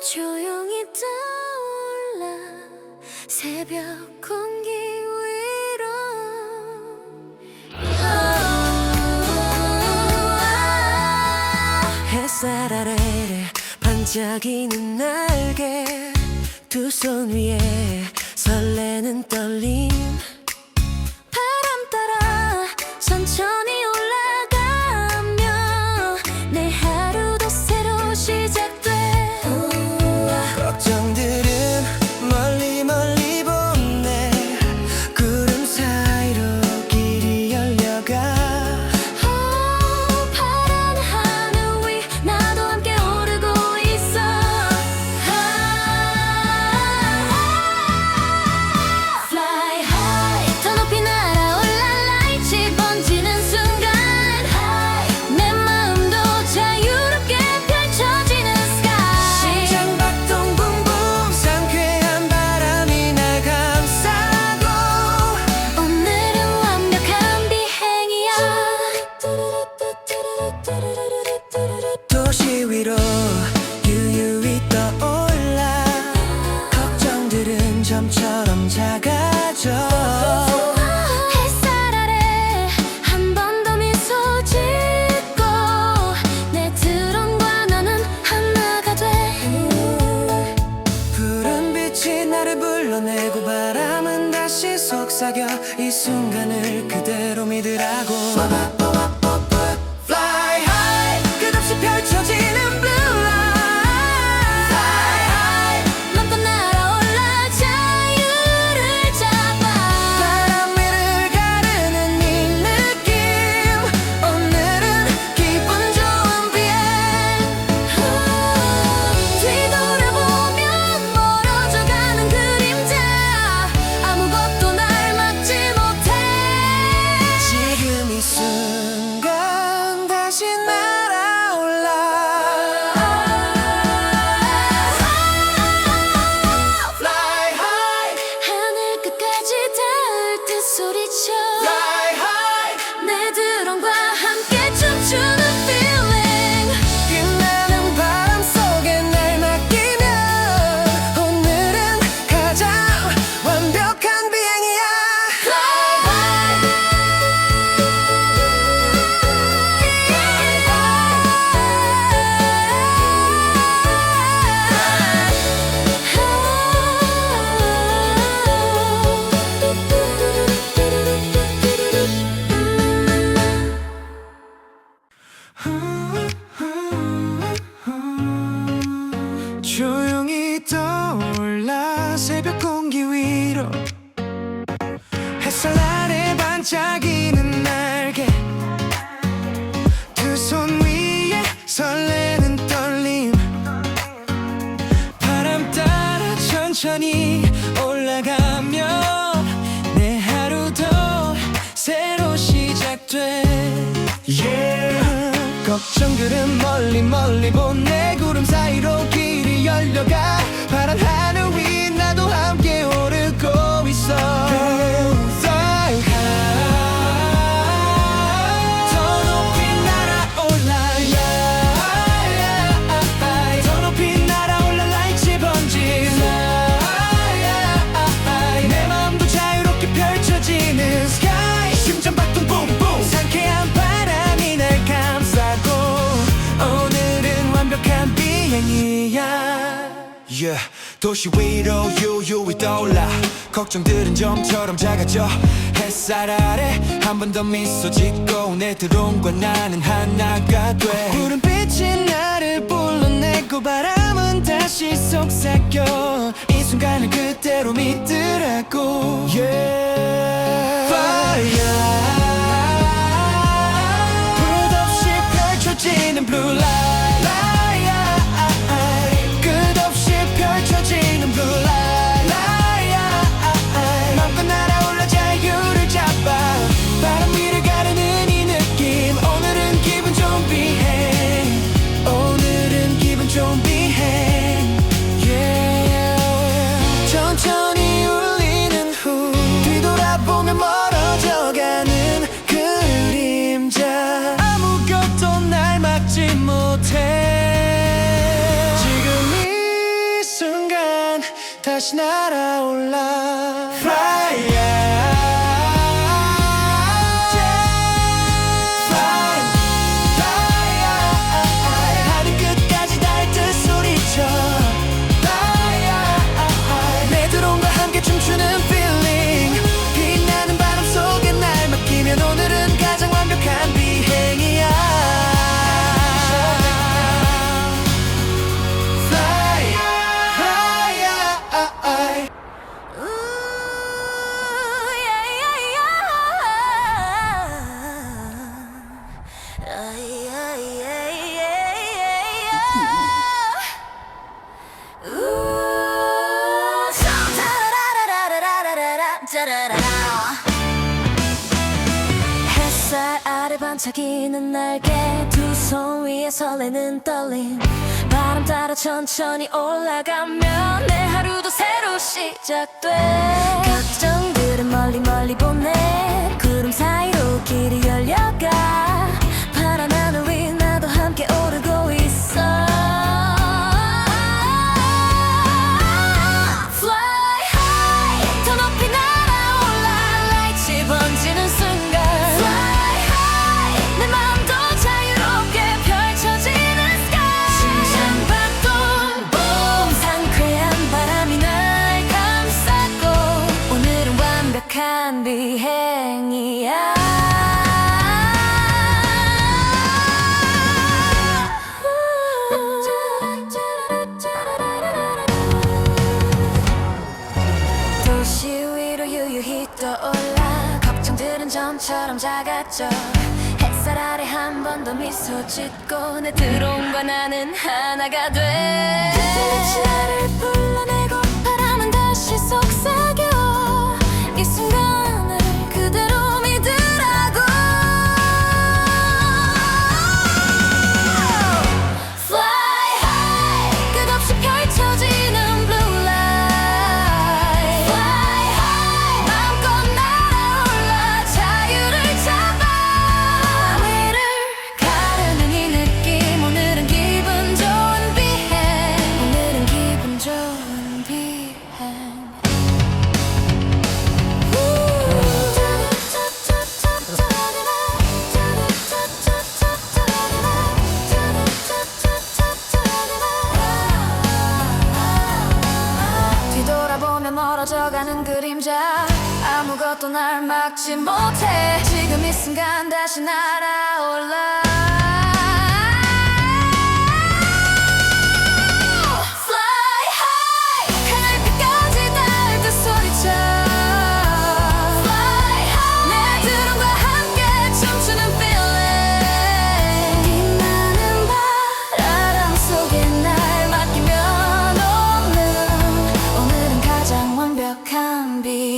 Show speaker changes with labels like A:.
A: 조용히 떠올라 새벽 공기 위로. 햇살 아래를 반짝이는 날개 두 손 위에 설레는 떨림. 작아져. 햇살 아래 한 번 더 미소 짓고 내 드론과 나는 하나가 돼. 푸른 빛이 나를 불러내고 바람은 다시 속삭여 이 순간을 그대로 믿으라고. 어.
B: 조용히 떠올라 새벽 공기 위로 햇살 아래 반짝이는 날개. 두 손 위에 설레는 떨림. 바람 따라 천천히 그들은 멀리 멀리 보내. yeah. 도시 위로 유유히 떠올라. 걱정들은 점처럼 작아져. 햇살 아래 한 번 더 미소 짓고 내 드론과 나는 하나가 돼. 푸른빛이 나를 불러내고 바람은 다시 속삭여. 이 순간을 그대로 믿으라고. Yeah. 다시 날아올라
A: 아래 반짝이는 날개 두 손 위에 설레는 떨림. 바람 따라 천천히 올라가면 내 하루도 새로 시작돼. 걱정들은 멀리 멀리 보내. 구름 사이로 길이 열려가 점처럼 작았죠. 햇살 아래 한 번 더 미소 짓고 내 드론과 나는 하나가 돼 멀어져가는 그림자. 아무것도 날 막지 못해. 지금 이 순간 다시 날아올라 be